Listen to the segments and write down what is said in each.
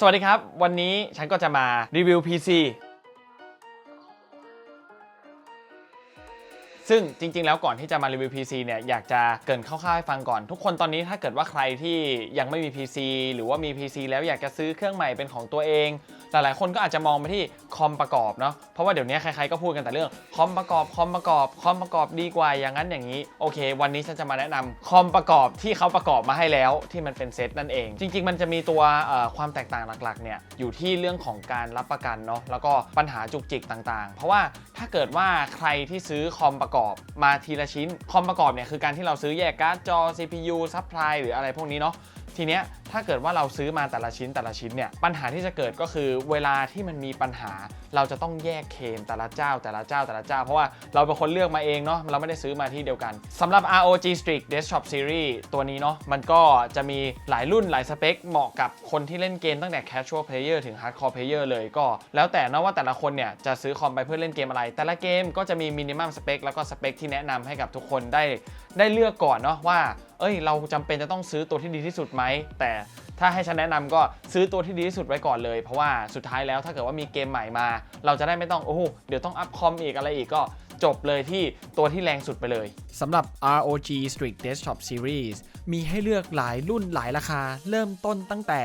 สวัสดีครับ วันนี้ฉันก็จะมารีวิว PC ซึ่งจริง ๆ แล้วก่อนที่จะมารีวิว PC เนี่ยอยากจะเกินคร่าวๆให้ฟังก่อน ทุกคนตอนนี้ถ้าเกิดว่าใครที่ยังไม่มี PC หรือว่ามี PC แล้วอยากจะซื้อเครื่องใหม่เป็นของตัวเองหลายๆ คนก็อาจจะมองไปที่คอมประกอบเนาะเพราะว่าเดี๋ยวนี้ใครๆก็พูดกันแต่เรื่องคอมประกอบคอมประกอบคอมประกอบดีกว่าอย่างนั้นอย่างนี้โอเค วันนี้ฉันจะมาแนะนำคอมประกอบที่เขาประกอบมาให้แล้วที่มันเป็นเซตนั่นเอง จริง ๆ มันจะมีตัวความแตกต่างหลักๆเนี่ยอยู่ที่เรื่องของการรับประกันเนาะแล้วก็ปัญหาจุกจิกต่างๆ เพราะว่าถ้าเกิดว่าใครที่ซื้อคอมประกอบมาทีละชิ้นคอมประกอบเนี่ยคือการที่เราซื้อแยกการ์ดจอ CPU ซัพพลายหรืออะไรพวกนี้เนาะ ทีเนี้ยถ้าเกิดว่าเราซื้อมาแต่ละชิ้นแต่ละชิ้นเนี่ยปัญหาที่จะเกิดก็คือเวลาที่มันมีปัญหาเราจะต้องแยกเคลมแต่ละเจ้าแต่ละเจ้าแต่ละเจ้า เพราะว่าเราเป็นคนเลือกมาเองเนาะเราไม่ได้ซื้อมาที่เดียวกันสำหรับ ROG Strix Desktop Series ตัวนี้เนาะมันก็จะมีหลายรุ่นหลายสเปค เหมาะกับคนที่เล่นเกมตั้งแต่ casual player ถึง hardcore player เลยก็ แล้วแต่นะว่าแต่ละคนเนี่ยจะซื้อคอมไปเพื่อเล่นเกมอะไร แต่ละเกมก็จะมี minimum spec แล้วก็สเปคที่แนะนำให้กับทุกคนได้ได้เลือกก่อนเนาะว่า เอ้ยเราจำเป็นจะต้องซื้อตัวที่ดีที่สุดไหม แต่ถ้าให้ฉันแนะนำก็ซื้อตัวที่ดีที่สุดไว้ก่อนเลย เพราะว่าสุดท้ายแล้วถ้าเกิดว่ามีเกมใหม่มา เราจะได้ไม่ต้องโอ้โหเดี๋ยวต้องอัพคอมอีกอะไรอีกก็จบเลยที่ตัวที่แรงสุดไปเลยสำหรับ ROG Strix Desktop Series มีให้เลือกหลายรุ่นหลายราคา เริ่มต้นตั้งแต่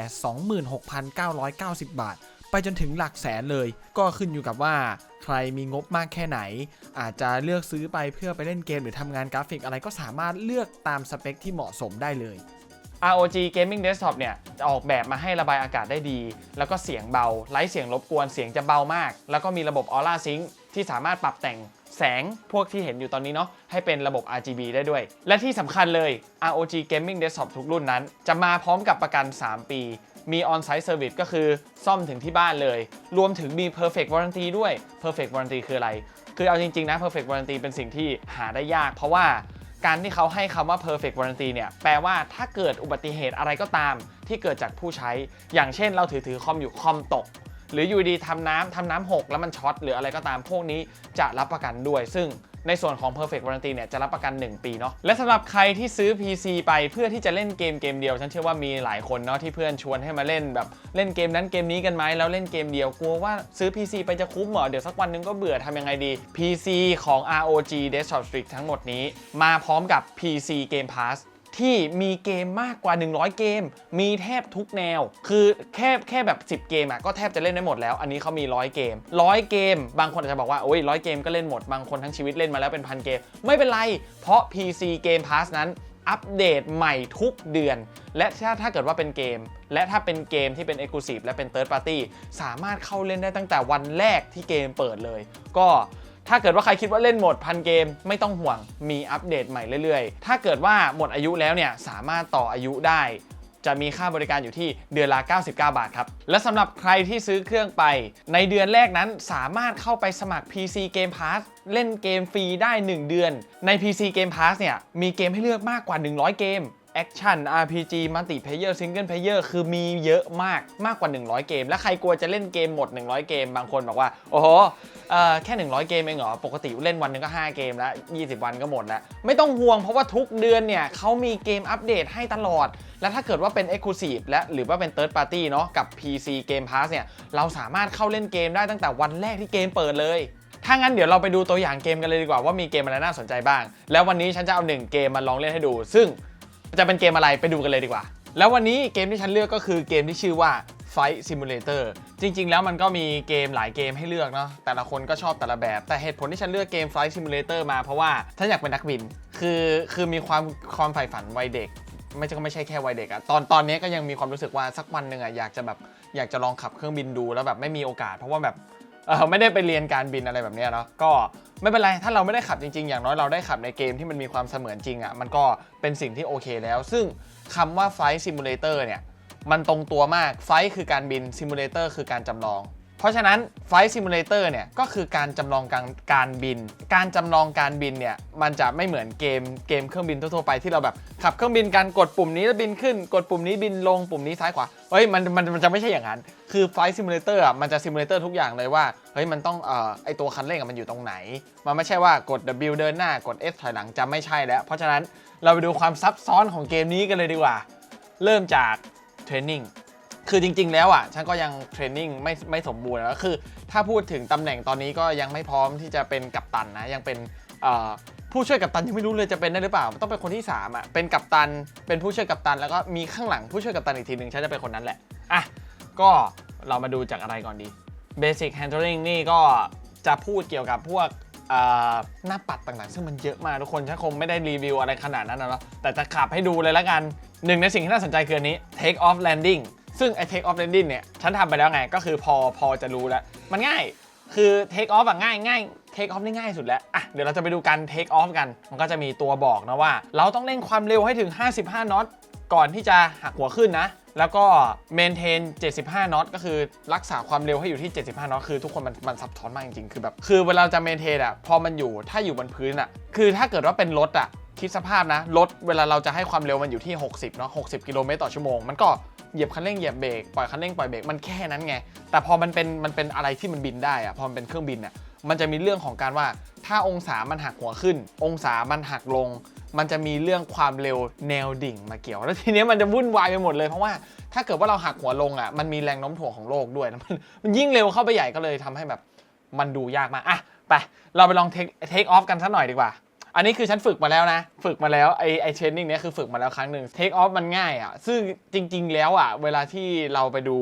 26,990 บาท ไปจนถึงหลักแสนเลย ก็ขึ้นอยู่กับว่าใครมีงบมากแค่ไหน อาจจะเลือกซื้อไปเพื่อไปเล่นเกมหรือทำงานกราฟิกอะไรก็สามารถเลือกตามสเปคที่เหมาะสมได้เลย ROG Gaming Desktop เนี่ยจะออกแบบมาให้ระบายอากาศได้ดี แล้วก็เสียงเบา ไร้เสียงรบกวน เสียงจะเบามาก แล้วก็มีระบบ Aura Sync ที่สามารถปรับแต่งแสงพวกที่เห็นอยู่ตอนนี้เนาะให้เป็นระบบ RGB ได้ด้วย และที่สำคัญเลย ROG Gaming Desktop ทุกรุ่นนั้น จะมาพร้อมกับประกัน 3 ปี มี On-Site Service ก็คือซ่อมถึงที่บ้านเลย รวมถึงมี Perfect Warranty ด้วย Perfect Warranty คืออะไร คือเอาจริง ๆ นะ Perfect Warranty เป็นสิ่งที่หาได้ยาก เพราะว่าการที่เขาให้คำว่า perfect warranty เนี่ย แปลว่าถ้าเกิดอุบัติเหตุอะไรก็ตาม ที่เกิดจากผู้ใช้ อย่างเช่นเราถือถือคอมอยู่คอมตก หรืออยู่ดีทำน้ำทำน้ำหกแล้วมันช็อตหรืออะไรก็ตามพวกนี้จะรับประกันด้วย ซึ่ง ในส่วนของ perfect warranty เนี่ยจะรับประกัน 1 ปีเนาะและสำหรับใครที่ซื้อ PC ไปเพื่อที่จะเล่นเกมเกมเดียว ฉันเชื่อว่ามีหลายคนเนาะที่เพื่อนชวนให้มาเล่นแบบเล่นเกมนั้นเกมนี้กันไหมแล้วเล่นเกมเดียวกลัวว่าซื้อ PC ไปจะคุ้มเหรอเดี๋ยวสักวันนึงก็เบื่อทำยังไงดี PC ของ ROG Desktop Strix ทั้งหมดนี้ มาพร้อมกับ PC Game Pass ที่มีเกมมากกว่า 100 เกม มีแทบทุกแนว คือแค่แค่แบบ 10 เกมอะก็แทบจะเล่นได้หมดแล้ว อันนี้เขามี 100 เกม 100 เกม บางคนอาจจะบอกว่า โอ้ย100เกมก็เล่นหมด บางคนทั้งชีวิตเล่นมาแล้วเป็นพันเกม ไม่เป็นไร เพราะ PC Game Pass นั้นอัปเดตใหม่ทุกเดือน และถ้าถ้าเกิดว่าเป็นเกม และถ้าเป็นเกมที่เป็น Exclusive และเป็น Third Party สามารถเข้าเล่นได้ตั้งแต่วันแรกที่เกมเปิดเลย ก็ ถ้าเกิดว่าใครคิดว่าเล่นหมดพันเกมไม่ต้องห่วงมีอัปเดตใหม่เรื่อยๆ ถ้าเกิดว่าหมดอายุแล้วเนี่ยสามารถต่ออายุได้ จะมีค่าบริการอยู่ที่เดือนละ 99 บาทครับ และสำหรับใครที่ซื้อเครื่องไป ในเดือนแรกนั้นสามารถเข้าไปสมัคร PC Game Pass เล่นเกมฟรีได้ 1 เดือน ใน PC Game Pass เนี่ยมีเกมให้เลือกมากกว่า 100 เกม แอคชั่น RPG มัลติเพเยอร์ซิงเกิลเพเยอร์คือมีเยอะมากมากกว่า 100 เกม และใครกลัวจะเล่นเกมหมด 100 เกม บางคนบอกว่า โอ้โหเอ่อแค่ 100 เกมเองเหรอ ปกติเล่นวันหนึงก็ 5 เกมแล้ว 20 วันก็หมดแล้ว ไม่ต้องห่วงเพราะว่าทุกเดือนเนี่ยเขามีเกมอัปเดตให้ตลอด และถ้าเกิดว่าเป็น Exclusive และหรือว่าเป็น Third Party เนาะกับ PC Game Pass เนี่ยเราสามารถเข้าเล่นเกมได้ตั้งแต่วันแรกที่เกมเปิดเลยถ้างั้นเดี๋ยวเราไปดูตัวอย่างเกมกันเลยดีกว่าว่ามีเกมอะไรน่าสนใจบ้าง แล้ววันนี้ฉันจะเอาหนึ่งเกมมาลองเล่นให้ดู ซึ่ง จะเป็นเกมอะไรไปดูกันเลยดีกว่า แล้ววันนี้เกมที่ฉันเลือกก็คือเกมที่ชื่อว่า Fight Simulator จริง ๆ แล้วมันก็มีเกมหลายเกมให้เลือกเนาะแต่ละคนก็ชอบแต่ละแบบ แต่เหตุผลที่ฉันเลือกเกม Flight Simulator มาเพราะว่าฉันอยากเป็นนักบิน คือคือมีความความใฝ่ฝันวัยเด็ก ไม่ใช่ก็ไม่ใช่แค่วัยเด็กอะตอนตอนนี้ก็ยังมีความรู้สึกว่าสักวันหนึ่งอะอยากจะแบบอยากจะลองขับเครื่องบินดูแล้วแบบไม่มีโอกาส เพราะว่าแบบ ไม่ได้ไปเรียนการบินอะไรแบบนี้เนาะก็ไม่เป็นไร ถ้าเราไม่ได้ขับจริงๆ อย่างน้อยเราได้ขับในเกมที่มันมีความเสมือนจริงอะมันก็เป็นสิ่งที่โอเคแล้ว ซึ่งคำว่า Flight Simulator เนี่ยมันตรงตัวมาก Flight คือการบิน Simulator คือการจำลอง เพราะฉะนั้น Flight Simulator เนี่ยก็คือการจำลองการการบิน การจำลองการบินเนี่ยมันจะไม่เหมือนเกมเกมเครื่องบินทั่วๆไปที่เราแบบขับเครื่องบินการกดปุ่มนี้แล้วบินขึ้น กดปุ่มนี้บินลงปุ่มนี้ซ้ายขวาเฮ้ยมันมันมันจะไม่ใช่อย่างนั้น คือ Flight Simulator อะมันจะ Simulator ทุกอย่างเลยว่าเฮ้ยมันต้องเอ่อไอตัวคันเร่งอะมันอยู่ตรงไหน มันไม่ใช่ว่ากด W เดินหน้ากด S ถอยหลังจะไม่ใช่แล้ว เพราะฉะนั้นเราไปดูความซับซ้อนของเกมนี้กันเลยดีกว่า เริ่มจากเทรนนิ่ง คือจริง ๆ แล้วอะ ฉันก็ยังเทรนนิ่งไม่ไม่สมบูรณ์แล้วคือ ถ้าพูดถึงตำแหน่งตอนนี้ก็ยังไม่พร้อมที่จะเป็นกัปตันนะ ยังเป็นผู้ช่วยกัปตันยังไม่รู้เลยจะเป็นได้หรือเปล่า ต้องเป็นคนที่สามอะ เป็นกัปตัน เป็นผู้ช่วยกัปตัน แล้วก็มีข้างหลังผู้ช่วยกัปตันอีกทีหนึ่งฉันจะเป็นคนนั้นแหละ อะ ก็เรามาดูจากอะไรก่อนดี Basic Handling นี่ก็จะพูดเกี่ยวกับพวกหน้าปัดต่างๆ ซึ่งมันเยอะมากทุกคนฉันคงไม่ได้รีวิวอะไรขนาดนั้นนะแต่จะขับให้ดูเลยละกันหนึ่งในสิ่งที่น่าสนใจคืออันนี้ Take off landing ซึ่งไอ้ Take off landing เนี่ยฉันทำไปแล้วไงก็คือพอพอจะรู้แล้ว มันง่ายคือ Take off อะง่ายง่าย Take off นี่ง่ายสุดแล้วอะเดี๋ยวเราจะไปดูการ Take off กัน มันก็จะมีตัวบอกนะว่า เราต้องเร่งความเร็วให้ถึง 55น็อตก่อนที่จะหักหัวขึ้นนะ แล้วก็ maintain 75น็อตก็คือรักษาความเร็วให้อยู่ที่ 75น็อตคือทุกคนมันมันซับซ้อนมากจริงๆ คือแบบ คือเวลาจะ maintain อะพอมันอยู่ถ้าอยู่บนพื้นอะ คือถ้าเกิดว่าเป็นรถอะคิดสภาพนะรถเวลาเราจะให้ความเร็วมันอยู่ที่ 60เนาะ60 กิโลเมตรต่อชั่วโมง มันก็ เหยียบคันเร่งเหยียบเบรกปล่อยคันเร่งปล่อยเบรกมันแค่นั้นไง แต่พอมันเป็นมันเป็นอะไรที่มันบินได้อะพอมันเป็นเครื่องบินอะมันจะมีเรื่องของการว่าถ้าองศามันหักหัวขึ้น องศามันหักลง มันจะมีเรื่องความเร็วแนวดิ่งมาเกี่ยว แล้วทีเนี้ยมันจะวุ่นวายไปหมดเลยเพราะว่าถ้าเกิดว่าเราหักหัวลงอะมันมีแรงโน้มถ่วงของโลกด้วยมันมันยิ่งเร็วเข้าไปใหญ่ก็เลยทำให้แบบมันดูยากมากอะไปเราไปลองเทคเทคออฟกันสักหน่อยดีกว่า อันนี้คือฉันฝึกมาแล้วนะ ฝึกมาแล้วไอไอเทรนนิ่งเนี้ยคือฝึกมาแล้วครั้งหนึ่งเทคออฟมันง่ายอะ ซึ่งจริง ๆ แล้วอะ เวลาที่เราไปดู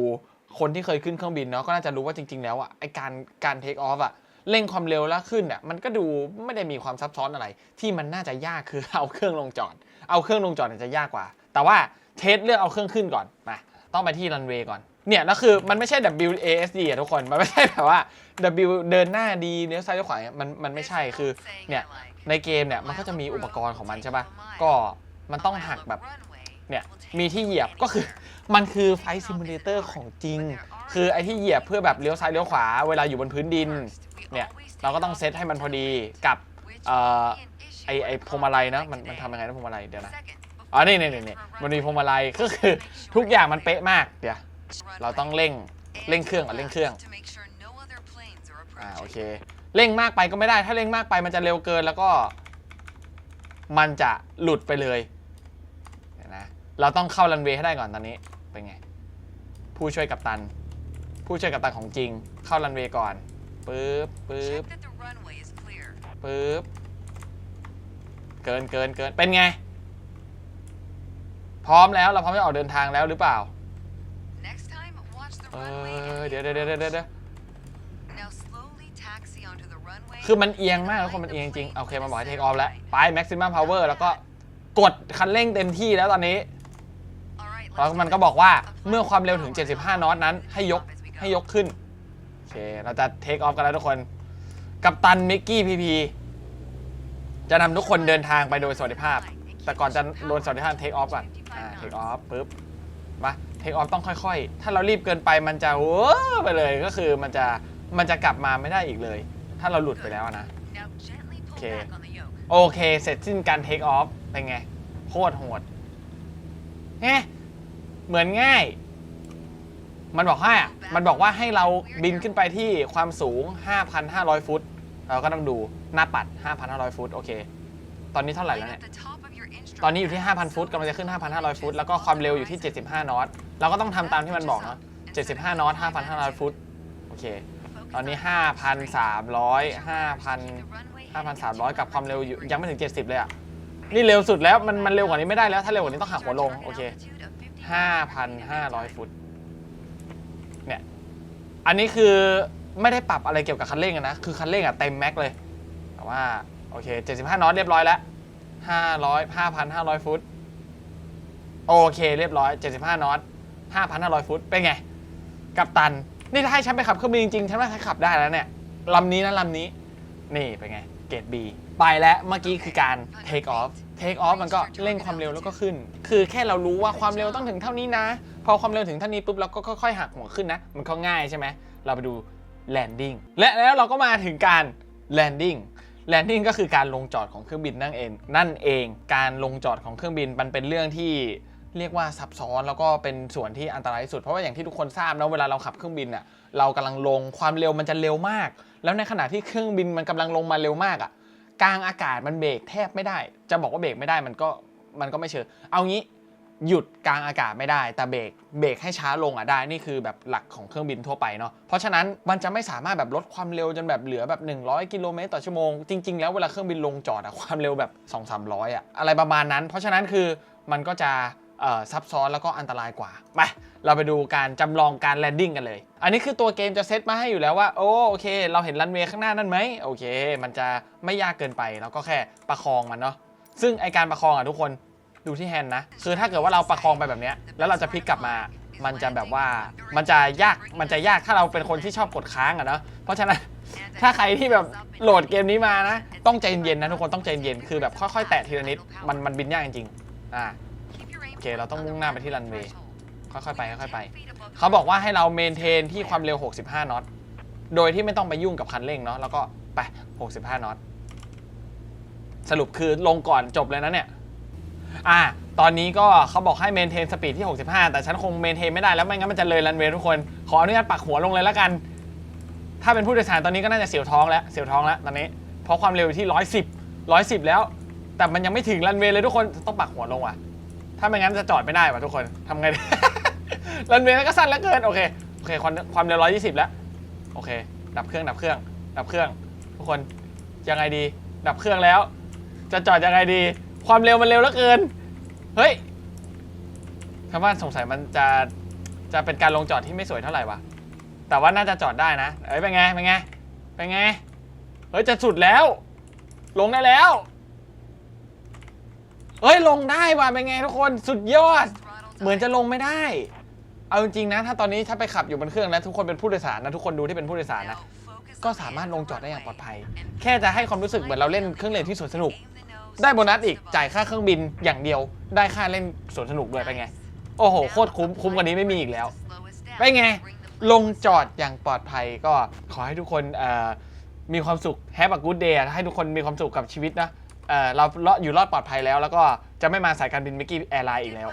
คนที่เคยขึ้นเครื่องบินเนาะก็น่าจะรู้ว่าจริง ๆ แล้วอะไอการการเทคออฟอะเร่งความเร็วแล้วขึ้นอะมันก็ดูไม่ได้มีความซับซ้อนอะไร ที่มันน่าจะยากคือเอาเครื่องลงจอด เอาเครื่องลงจอดเนี่ยจะยากกว่า แต่ว่าเทสเลือกเอาเครื่องขึ้นก่อนมาต้องไปที่รันเวย์ก่อนเนี่ยแล้วคือมันไม่ใช่ WASD อะทุกคน มันไม่ใช่แบบว่า W เดินหน้าดีเลี้ยวซ้ายเลี้ยวขวามันมันไม่ใช่คือเนี่ยในเกมเนี่ยมันก็จะมีอุปกรณ์ของมันใช่ปะก็มันต้องหักแบบเนี่ยมีที่เหยียบก็คือมันคือไฟซิมูเลเตอร์ของจริง คือไอที่เหยียบเพื่อแบบเลี้ยวซ้ายเลี้ยวขวาเวลาอยู่บนพื้นดินเนี่ยเราก็ต้องเซตให้มันพอดีกับเอ่อไอไอพวงมาลัยนะมันมันทำยังไงนะพวงมาลัยเดี๋ยวนะอ๋อนี่นี่นี่นี่มันมีพวงมาลัยก็คือทุกอย่างมันเป๊ะมากเดี๋ยวเราต้องเร่งเร่งเครื่องก่อนเร่งเครื่องอ่าโอเค เร่งมากไปก็ไม่ได้ ถ้าเร่งมากไปมันจะเร็วเกินแล้วก็ มันจะหลุดไปเลยเดี๋ยวนะเราต้องเข้ารันเวย์ให้ได้ก่อนตอนนี้เป็นไง ผู้ช่วยกัปตัน ผู้ช่วยกัปตันของจริง เข้ารันเวย์ก่อนปึ๊บปึ๊บปึ๊บเกินเกินเกินเป็นไง พร้อมแล้วเราพร้อมจะออกเดินทางแล้วหรือเปล่าเออเดี๋ยวเดี๋ยวเดี๋ยวเดี๋ยว คือมันเอียงมากแล้วคนมันเอียงจริงโอเคมันบอกให้เทคออฟแล้ว ไป maximum power แล้วก็กดคันเร่งเต็มที่แล้วตอนนี้แล้วมันก็บอกว่าเมื่อความเร็วถึง 75 นอตนั้น ให้ยกให้ยกขึ้น โอเค เราจะเทคออฟกันแล้วทุกคน กัปตันมิกกี้พีพีจะนำทุกคนเดินทางไปโดยสวัสดิภาพ แต่ก่อนจะโดนสวัสดิภาพเทคออฟก่อนอ่าเทคออฟปุ๊บมาเทคออฟต้องค่อยๆ ถ้าเรารีบเกินไปมันจะเว้อไปเลยก็คือมันจะมันจะกลับมาไม่ได้อีกเลย ถ้าเราหลุดไปแล้วนะ โอเค โอเค เสร็จสิ้นการเทคออฟเป็นไง โคตรโหดเฮ้เหมือนง่าย มันบอกให้อะมันบอกว่าให้เราบินขึ้นไปที่ความสูง 5,500 ฟุต เราก็ต้องดูหน้าปัด 5,500 ฟุต โอเค ตอนนี้เท่าไหร่แล้วเนี่ย ตอนนี้อยู่ที่ 5,000 ฟุตกำลังจะขึ้น 5,500 ฟุต แล้วก็ความเร็วอยู่ที่ 75 นอต เราก็ต้องทำตามที่มันบอกเนาะ 75 นอต 5,500 ฟุต โอเค ตอนนี้ 5,300 5,000 5,300 กับความเร็วอยู่ยังไม่ถึง 70 เลยอะนี่เร็วสุดแล้ว มันมันเร็วกว่านี้ไม่ได้แล้ว ถ้าเร็วกว่านี้ต้องหักหัวลง โอเค 5,500 ฟุต เนี่ย อันนี้คือไม่ได้ปรับอะไรเกี่ยวกับคันเร่งนะ คือคันเร่งอะเต็มแม็กเลย แต่ว่า โอเค 75นอตเรียบร้อยแล้ว 500 5,500 ฟุต โอเค เรียบร้อย 75นอต5,500 ฟุต เป็นไง กับตัน นี่ถ้าให้ฉันไปขับเครื่องบินจริงๆฉันว่าฉันขับได้แล้วเนี่ยลำนี้นะลำนี้ นี่เป็นไง เกรด B ไปแล้วเมื่อกี้คือการ take off take off มันก็เร่งความเร็วแล้วก็ขึ้น คือแค่เรารู้ว่าความเร็วต้องถึงเท่านี้นะ พอความเร็วถึงเท่านี้ปุ๊บเราก็ค่อยๆหักหัวขึ้นนะ มันก็ง่ายใช่ไหม เราไปดู landing และแล้วเราก็มาถึงการ landing landing ก็คือการลงจอดของเครื่องบินนั่นเอง นั่นเอง การลงจอดของเครื่องบินมันเป็นเรื่องที่ เรียกว่าซับซ้อนแล้วก็เป็นส่วนที่อันตรายที่สุด เพราะว่าอย่างที่ทุกคนทราบนะเวลาเราขับเครื่องบินอะเรากำลังลงความเร็วมันจะเร็วมาก แล้วในขณะที่เครื่องบินมันกำลังลงมาเร็วมากอะกลางอากาศมันเบรกแทบไม่ได้ จะบอกว่าเบรกไม่ได้มันก็มันก็ไม่เชิงเอางี้หยุดกลางอากาศไม่ได้ แต่เบรกเบรกให้ช้าลงอะได้นี่คือแบบหลักของเครื่องบินทั่วไปเนาะเพราะฉะนั้นมันจะไม่สามารถแบบลดความเร็วจนแบบเหลือแบบ 100 กิโลเมตรต่อชั่วโมงจริงๆแล้วเวลาเครื่องบินลงจอดอะความเร็วแบบ 2 3 0 0อะอะไรประมาณนั้น เพราะฉะนั้นคือมันก็จะ ซับซ้อนแล้วก็อันตรายกว่าไปเราไปดูการจำลองการแลนดิ้งกันเลย อันนี้คือตัวเกมจะเซตมาให้อยู่แล้วว่าโอโอเค เราเห็นรันเวย์ข้างหน้านั่นไหมโอเค มันจะไม่ยากเกินไปเราก็แค่ประคองมันเนาะซึ่งไอการประคองอะทุกคนดูที่แฮนด์นะคือถ้าเกิดว่าเราประคองไปแบบนี้แล้วเราจะพลิกกลับมามันจะแบบว่ามันจะยากมันจะยากถ้าเราเป็นคนที่ชอบกดค้างอะเนาะเพราะฉะนั้นถ้าใครที่แบบโหลดเกมนี้มานะ ต้องใจเย็นๆนะทุกคนต้องใจเย็นคือแบบค่อยๆ แตะทีละนิดมันมันบินยากจริงๆอ่า โอเค เราต้องมุ่งหน้าไปที่รันเวย์ ค่อยๆไป ค่อยๆไป เขาบอกว่าให้เราเมนเทนที่ความเร็ว 65 น็อต โดยที่ไม่ต้องไปยุ่งกับคันเร่งเนาะ แล้วก็ไป 65 น็อต สรุปคือลงก่อนจบเลยนะเนี่ย อ่า ตอนนี้ก็เขาบอกให้เมนเทนสปีดที่ 65 แต่ฉันคงเมนเทนไม่ได้แล้วไม่งั้นมันจะเลยรันเวย์ทุกคน ขออนุญาตปักหัวลงเลยแล้วกัน ถ้าเป็นผู้โดยสารตอนนี้ก็น่าจะเสียวท้องแล้ว เสียวท้องแล้วตอนนี้ เพราะความเร็วอยู่ที่ 110 110 แล้ว แต่มันยังไม่ถึงรันเวย์เลยทุกคน ต้องปักหัวลงว่ะ ถ้าไม่งั้นจะจอดไม่ได้ว่ะทุกคนทำไงดีรันเวย์ก็สั้นเหลือเกินโอเคโอเคความความเร็ว120แล้วโอเค ดับเครื่องดับเครื่อง ดับเครื่อง ทุกคนยังไงดี ดับเครื่องแล้ว จะจอดยังไงดี ความเร็วมันเร็วเหลือเกินเฮ้ยคำว่าสงสัยมันจะจะเป็นการลงจอดที่ไม่สวยเท่าไหร่วะแต่ว่าน่าจะจอดได้นะเอ้ยเป็นไงเป็นไงเป็นไงเฮ้ยจะสุดแล้ว ลงได้แล้ว เฮ้ยลงได้ว่ะเป็นไงทุกคนสุดยอด เหมือนจะลงไม่ได้ เอาจริงๆนะ ถ้าตอนนี้ถ้าไปขับอยู่บนเครื่องนะทุกคนเป็นผู้โดยสารนะทุกคนดูที่เป็นผู้โดยสารนะก็สามารถลงจอดได้อย่างปลอดภัย แค่จะให้ความรู้สึกเหมือนเราเล่นเครื่องเล่นที่สวนสนุก ได้โบนัสอีกจ่ายค่าเครื่องบินอย่างเดียว ได้ค่าเล่นสวนสนุกด้วยเป็นไง โอ้โหโคตรคุ้มคุ้มกว่านี้ไม่มีอีกแล้วไปเป็นไง ลงจอดอย่างปลอดภัยก็ขอให้ทุกคนมีความสุขแฮปปี้กู๊ดเดย์ให้ทุกคนมีความสุขกับชีวิตนะ เอ่อเราเลาะอยู่รอดปลอดภัยแล้ว แล้วก็จะไม่มาสายการบินมิกกี้แอร์ไลน์อีกแล้ว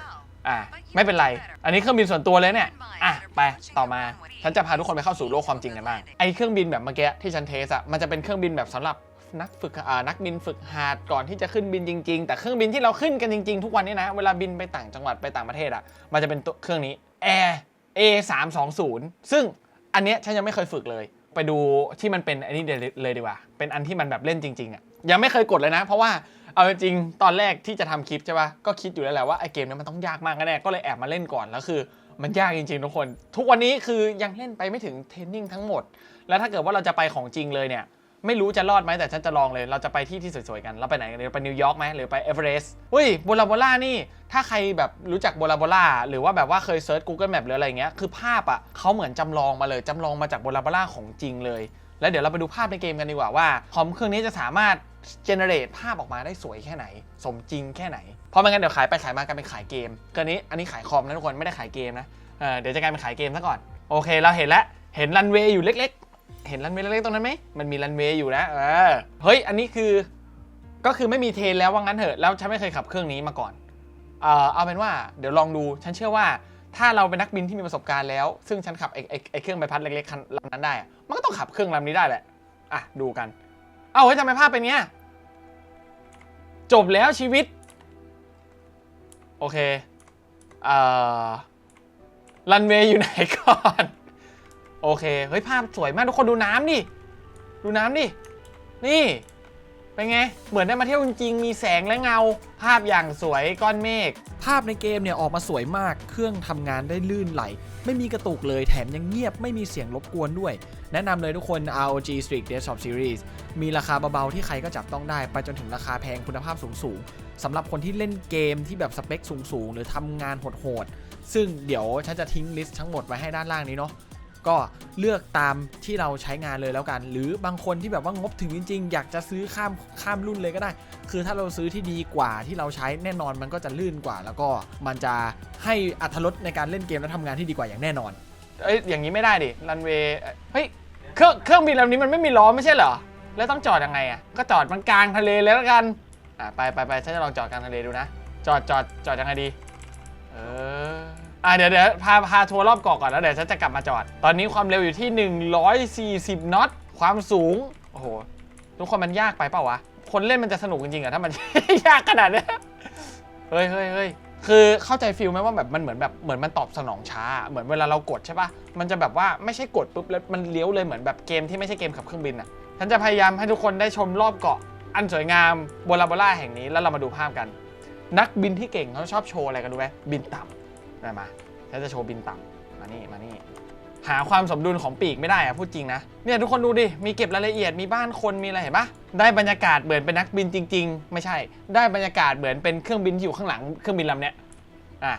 อะไม่เป็นไร อันนี้เครื่องบินส่วนตัวเลยเนี่ย อะไปต่อมา ฉันจะพาทุกคนไปเข้าสู่โลกความจริงกันบ้าง ไอเครื่องบินแบบเมื่อกี้ที่ฉันเทสอะมันจะเป็นเครื่องบินแบบสำหรับนักฝึกอ่านักบินฝึกหัดก่อนที่จะขึ้นบินจริง ๆ แต่เครื่องบินที่เราขึ้นกันจริง ๆ ทุกวันนี้นะ เวลาบินไปต่างจังหวัดไปต่างประเทศอะมันจะเป็นตัวเครื่องนี้ Air A 3 2 0ซึ่งอันเนี้ยฉันยังไม่เคยฝึกเลย ไปดูที่มันเป็นอันนี้เลยดีกว่า เป็นอันที่มันแบบเล่นจริงๆอะ ยังไม่เคยกดเลยนะ เพราะว่าเอาจริงๆตอนแรกที่จะทำคลิปใช่ปะก็คิดอยู่แล้วแหละว่าไอเกมนี้มันต้องยากมากแน่ก็เลยแอบมาเล่นก่อนแล้วคือ มันยากจริงๆทุกคน ทุกวันนี้คือยังเล่นไปไม่ถึงเทรนนิ่งทั้งหมด แล้วถ้าเกิดว่าเราจะไปของจริงเลยเนี่ยไม่รู้จะรอดไหมแต่ฉันจะลองเลย เราจะไปที่ที่สวยๆกัน เราไปไหนกันไปนิวยอร์กไหมหรือไปเอเวอเรสต์เฮ้ยโบลาโบล่านี่ถ้าใครแบบรู้จักโบลาโบล่าหรือว่าแบบว่าเคยเซิร์ช Google Map หรืออะไรเงี้ยคือภาพอะเขาเหมือนจำลองมาเลยจำลองมาจากโบลาโบล่าของจริงเลย แล้วเดี๋ยวเราไปดูภาพในเกมกันดีกว่าว่าคอมเครื่องนี้จะสามารถเจเนเรตภาพออกมาได้สวยแค่ไหน สมจริงแค่ไหน เพราะไม่งั้นเดี๋ยวขายไปขายมากลายเป็นขายเกมเกินนี้อันนี้ขายคอมนะทุกคนไม่ได้ขายเกมนะเเดี๋ยวจะกลายเป็นขายเกมซะก่อนโอเค เราเห็นแล้วเห็นรันเวย์อยู่เล็ก ๆ เห็นรันเวย์เล็กๆตรงนั้นไหมมันมีรันเวย์อยู่นะเออเฮ้ยอันนี้คือก็คือไม่มีเทนแล้วว่างั้นเถอะแล้วฉันไม่เคยขับเครื่องนี้มาก่อนเออเอาเป็นว่าเดี๋ยวลองดูฉันเชื่อว่า ถ้าเราเป็นนักบินที่มีประสบการณ์แล้ว ซึ่งฉันขับไอ้ไอ้ไอ้เครื่องใบพัดเล็กๆคันลำนั้นได้อะมันก็ต้องขับเครื่องลำนี้ได้แหละ อะ ดูกัน เอ้าเฮ้ยทำไมภาพเป็นเงี้ย จบแล้วชีวิต โอเค เอ่อ รันเวย์อยู่ไหนก่อน โอเค เฮ้ย ภาพสวยมากทุกคนดูน้ำดิ ดูน้ำดิ นี่ เป็นไง เหมือนได้มาเที่ยวจริง มีแสงและเงา ภาพอย่างสวยก้อนเมฆ ภาพในเกมเนี่ยออกมาสวยมาก เครื่องทำงานได้ลื่นไหล ไม่มีกระตุกเลย แถมยังเงียบ ไม่มีเสียงรบกวนด้วย แนะนำเลยทุกคน ROG Street Desktop Series มีราคาเบาๆที่ใครก็จับต้องได้ ไปจนถึงราคาแพงคุณภาพสูงๆ สำหรับคนที่เล่นเกมที่แบบสเปคสูงๆ หรือทำงานโหดๆ ซึ่งเดี๋ยวฉันจะทิ้งลิสต์ทั้งหมดไว้ให้ด้านล่างนี้เนาะ ก็เลือกตามที่เราใช้งานเลยแล้วกัน หรือบางคนที่แบบว่างบถึงจริง ๆ อยากจะซื้อข้ามข้ามรุ่นเลยก็ได้ คือถ้าเราซื้อที่ดีกว่าที่เราใช้แน่นอนมันก็จะลื่นกว่า แล้วก็มันจะให้อัธรสในการเล่นเกมและทำงานที่ดีกว่าอย่างแน่นอน เอ้ยอย่างนี้ไม่ได้ดิรันเวย์เฮ้ยเครื่องเครื่องบินลำนี้มันไม่มีล้อไม่ใช่เหรอ แล้วต้องจอดยังไงอะก็จอดมันกลางทะเลเลยแล้วกันอะไปไปไปฉันจะลองจอดกลางทะเลดูนะ จอดจอดจอดยังไงดี เออ อะเดี๋ยวเดี๋ยวพาพาทัวร์รอบเกาะก่อนแล้วเดี๋ยวฉันจะกลับมาจอด ตอนนี้ความเร็วอยู่ที่ 140น็อตความสูง โอ้โห ทุกคนมันยากไปเปล่าวะ คนเล่นมันจะสนุกจริงๆเหรอถ้ามัน ยากขนาดเนี้ยเฮ้ยเฮ้ยเฮ้ยคือเข้าใจฟิลไหมว่าแบบมันเหมือนแบบเหมือนมันตอบสนองช้า เหมือนเวลาเรากดใช่ปะมันจะแบบว่าไม่ใช่กดปุ๊บแล้วมันเลี้ยวเลยเหมือนแบบเกมที่ไม่ใช่เกมขับเครื่องบินอะฉันจะพยายามให้ทุกคนได้ชมรอบเกาะ อันสวยงามโบราโบลาแห่งนี้แล้วเรามาดูภาพกัน นักบินที่เก่งเขาชอบโชว์อะไรกันรู้ไหมบินต่ำ มามาฉันจะโชว์บินต่ำมานี่มานี่หาความสมดุลของปีกไม่ได้อะพูดจริงนะเนี่ยทุกคนดูดิมีเก็บรายละเอียดมีบ้านคนมีอะไรเห็นปะได้บรรยากาศเหมือนเป็นนักบินจริง ๆ ไม่ใช่ ได้บรรยากาศเหมือนเป็นเครื่องบินที่อยู่ข้างหลังเครื่องบินลำเนี้ยอะ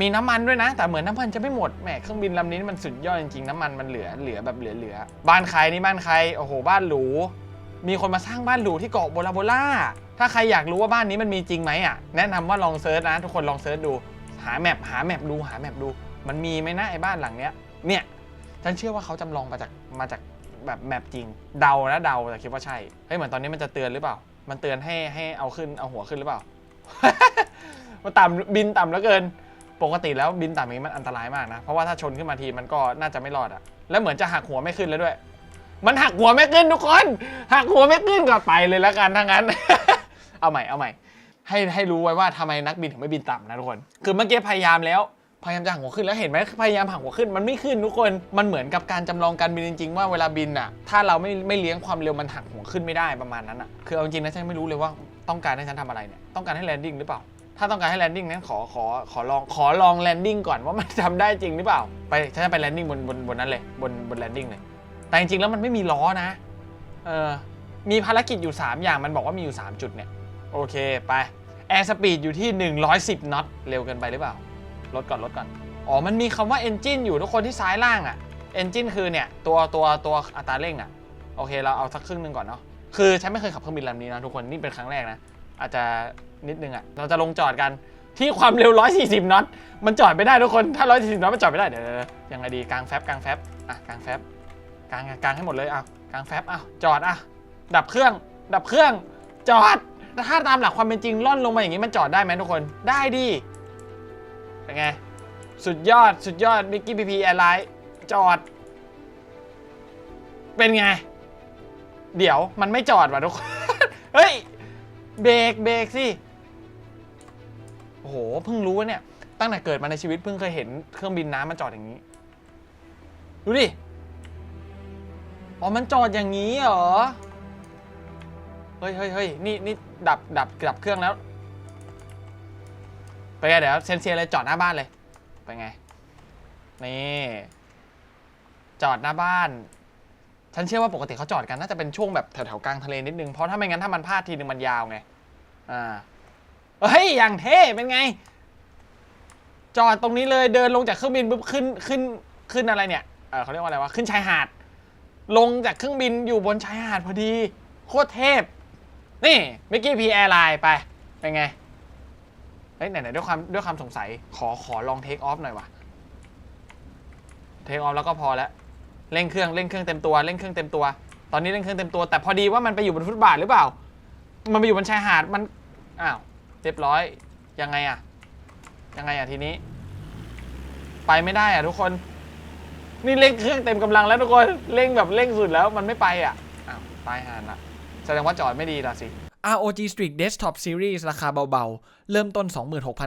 มีน้ำมันด้วยนะ แต่เหมือนน้ำมันจะไม่หมดแหมเครื่องบินลำนี้มันสุดยอดจริงๆน้ำมันมันเหลือเหลือแบบเหลือเหลือบ้านใครนี่บ้านใครโอ้โหบ้านหรูมีคนมาสร้างบ้านหรูที่เกาะโบราโบล่าถ้าใครอยากรู้ว่าบ้านนี้มันมีจริงไหมอะแนะนำว่าลองเซิร์ชนะ ทุกคนลองเซิร์ชดู หาแมปหาแมปดูหาแมปดู มันมีไหมนะไอ้บ้านหลังเนี้ย เนี่ยฉันเชื่อว่าเขาจำลองมาจากมาจากแบบแมปจริง เดานะเดาแต่คิดว่าใช่เฮ้ยเหมือนตอนนี้มันจะเตือนหรือเปล่า มันเตือนให้ให้เอาขึ้นเอาหัวขึ้นหรือเปล่ามันต่ำบินต่ำเหลือเกิน ปกติแล้วบินต่ำอย่างนี้มันอันตรายมากนะ เพราะว่าถ้าชนขึ้นมาทีมันก็น่าจะไม่รอดอะแล้วเหมือนจะหักหัวไม่ขึ้นแล้วด้วย มันหักหัวไม่ขึ้นทุกคน หักหัวไม่ขึ้นก็ไปเลยแล้วกันถ้างั้น เอาใหม่เอาใหม่ ให้ให้รู้ไว้ว่าทำไมนักบินถึงไม่บินต่ำนะทุกคน คือเมื่อกี้พยายามแล้ว พยายามจะหักหัวขึ้นแล้วเห็นไหมพยายามหักหัวขึ้นมันไม่ขึ้นทุกคน มันเหมือนกับการจำลองการบินจริงๆว่าเวลาบินอะ ถ้าเราไม่ไม่เลี้ยงความเร็วมันหักหัวขึ้นไม่ได้ประมาณนั้นอะ คือเอาจริงนะฉันไม่รู้เลยว่าต้องการให้ฉันทำอะไรเนี่ย ต้องการให้แลนดิ้งหรือเปล่า ถ้าต้องการให้แลนดิ้งนั้นขอขอขอลองขอลองแลนดิ้งก่อนว่ามันทำได้จริงหรือเปล่า ไปฉันจะไปแลนดิ้งบนบนบนนั้นเลยบนบนแลนดิ้งเลย แต่จริงๆแล้วมันไม่มีล้อนะ เออ มีภารกิจอยู่ 3 อย่างมันบอกว่ามีอยู่ 3 จุดเนี่ย โอเค ไป แอร์สปีดอยู่ที่ 110น็อตเร็วเกินไปหรือเปล่า ลดก่อนลดก่อน อ๋อ มันมีคำว่า engine อยู่ทุกคนที่ซ้ายล่างอะ่ะ engine คือเนี่ย ตัวตัวตัวอัตราเร่งอะ่ะ โอเค เราเอาสักครึ่งหนึ่งก่อนเนาะ คือฉันไม่เคยขับเครื่องบินลำนี้นะทุกคน นี่เป็นครั้งแรกนะ อาจจะนิดนึงอะ่ะ เราจะลงจอดกันที่ความเร็ว 140น็อต มันจอดไม่ได้ทุกคน ถ้า 140น็อตมันจอดไม่ได้ เดี๋ยวยวเดี๋ยวยังไงดี กลางแฟบกลางแฟบอะกลางแฟบกลางกลางให้หมดเลยอะกลางแฟบอะจอดอะดับเครื่อง ดับเครื่อง จอด ถ้าตามหลักความเป็นจริงล่อนลงมาอย่างนี้มันจอดได้ไหมทุกคน ได้ดิเป็นไง สุดยอด สุดยอดมิกกี้พีพีแอร์ไลน์จอด เป็นไง เดี๋ยวมันไม่จอดว่ะทุกคน เฮ้ย เบรก เบรกสิ โอ้โห เพิ่งรู้ว่าเนี่ย ตั้งแต่เกิดมาในชีวิตเพิ่งเคยเห็นเครื่องบินน้ำมันจอดอย่างนี้ ดูดิ อ๋อ มันจอดอย่างนี้เหรอ ฮ้ยเฮ้ยเฮ้ยนี่นี่ดับดับดับเครื่องแล้ว ไปไงเดี๋ยวเซนเซียเลยจอดหน้าบ้านเลย ไปไง นี่ จอดหน้าบ้าน ฉันเชื่อว่าปกติเขาจอดกันน่าจะเป็นช่วงแบบแถวๆกลางทะเลนิดนึง เพราะถ้าไม่งั้นถ้ามันพลาดทีนึงมันยาวไง อ่า เฮ้ย อย่างเท่เป็นไง จอดตรงนี้เลยเดินลงจากเครื่องบินปุ๊บขึ้นขึ้นขึ้นอะไรเนี่ย เออเขาเรียกว่าอะไรวะ ขึ้นชายหาด ลงจากเครื่องบินอยู่บนชายหาดพอดี โคตรเทพ นี่มิกกี้พีแอร์ไลน์ไป เป็นไงเฮ้ยไหนๆด้วยความด้วยความสงสัยขอขอลองเทคออฟหน่อยวะเทคออฟแล้วก็พอแล้วเร่งเครื่องเร่งเครื่องเต็มตัวเร่งเครื่องเต็มตัว ตอนนี้เร่งเครื่องเต็มตัว แต่พอดีว่ามันไปอยู่บนฟุตบาทหรือเปล่า มันไปอยู่บนชายหาดมันอ้าวเรียบร้อยยังไงอะยังไงอะทีนี้ ไปไม่ได้อะทุกคน นี่เร่งเครื่องเต็มกำลังแล้วทุกคนเร่งแบบเร่งสุดแล้วมันไม่ไปอะอ้าวตายหานละ แสดงว่าจอดไม่ดีละสิ ROG Strix Desktop Series ราคาเบาๆ เริ่มต้น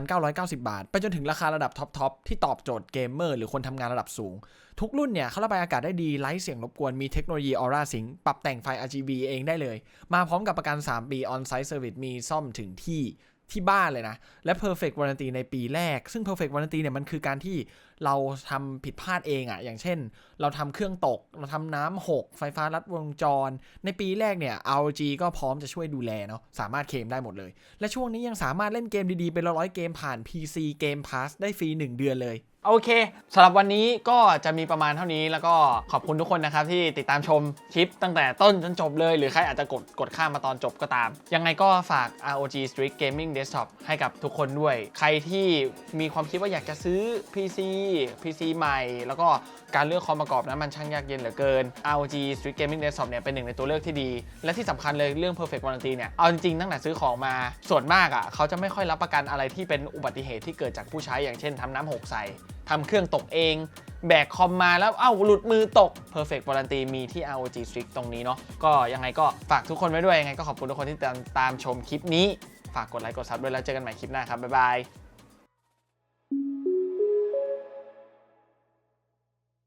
26,990 บาท ไปจนถึงราคาระดับท็อปๆ ที่ตอบโจทย์เกมเมอร์หรือคนทำงานระดับสูง ทุกรุ่นเนี่ยเขาระบายอากาศได้ดีไร้เสียงรบกวนมีเทคโนโลยี Aura Sync ปรับแต่งไฟ RGB เองได้เลย มาพร้อมกับประกัน 3 ปี On-Site Service มีซ่อมถึงที่ ที่บ้านเลยนะ และ Perfect Warranty ในปีแรก ซึ่ง Perfect Warranty เนี่ยมันคือการที่เราทำผิดพลาดเองอะอย่างเช่น เราทำเครื่องตก เราทำน้ำหก ไฟฟ้าลัดวงจร ในปีแรกเนี่ย ROG ก็พร้อมจะช่วยดูแลเนาะ สามารถเคลมได้หมดเลย และช่วงนี้ยังสามารถเล่นเกมดีๆ เป็นร้อยเกมผ่าน PC Game Pass ได้ฟรี 1 เดือนเลย โอเคสำหรับวันนี้ก็จะมีประมาณเท่านี้แล้วก็ขอบคุณทุกคนนะครับที่ติดตามชมคลิปตั้งแต่ต้นจนจบเลย หรือใครอาจจะกดกดข้ามมาตอนจบก็ตาม ยังไงก็ฝาก ROG Street Gaming Desktop ให้กับทุกคนด้วย ใครที่มีความคิดว่าอยากจะซื้อ PC PC ใหม่ แล้วก็การเลือกคอมประกอบนั้นมันช่างยากเย็นเหลือเกิน ROG Street Gaming Desktop เนี่ยเป็นหนึ่งในตัวเลือกที่ดี และที่สำคัญเลยเรื่อง Perfect Warranty เนี่ยเอาจริงๆตั้งแต่ซื้อของมาส่วนมากอะเขาจะไม่ค่อยรับประกันอะไรที่เป็นอุบัติเหตุที่เกิดจากผู้ใช้อย่างเช่นทำน้ำหกใส่ ทำเครื่องตกเอง แบกคอมมาแล้วเอ้าหลุดมือตก Perfect Warranty มีที่ ROG Strix ตรงนี้เนาะก็ยังไงก็ฝากทุกคนไว้ด้วยยังไงก็ขอบคุณทุกคนที่ตามตามชมคลิปนี้ ฝากกดไลค์กดซับด้วยแล้วเจอกันใหม่คลิปหน้าครับบ๊ายบาย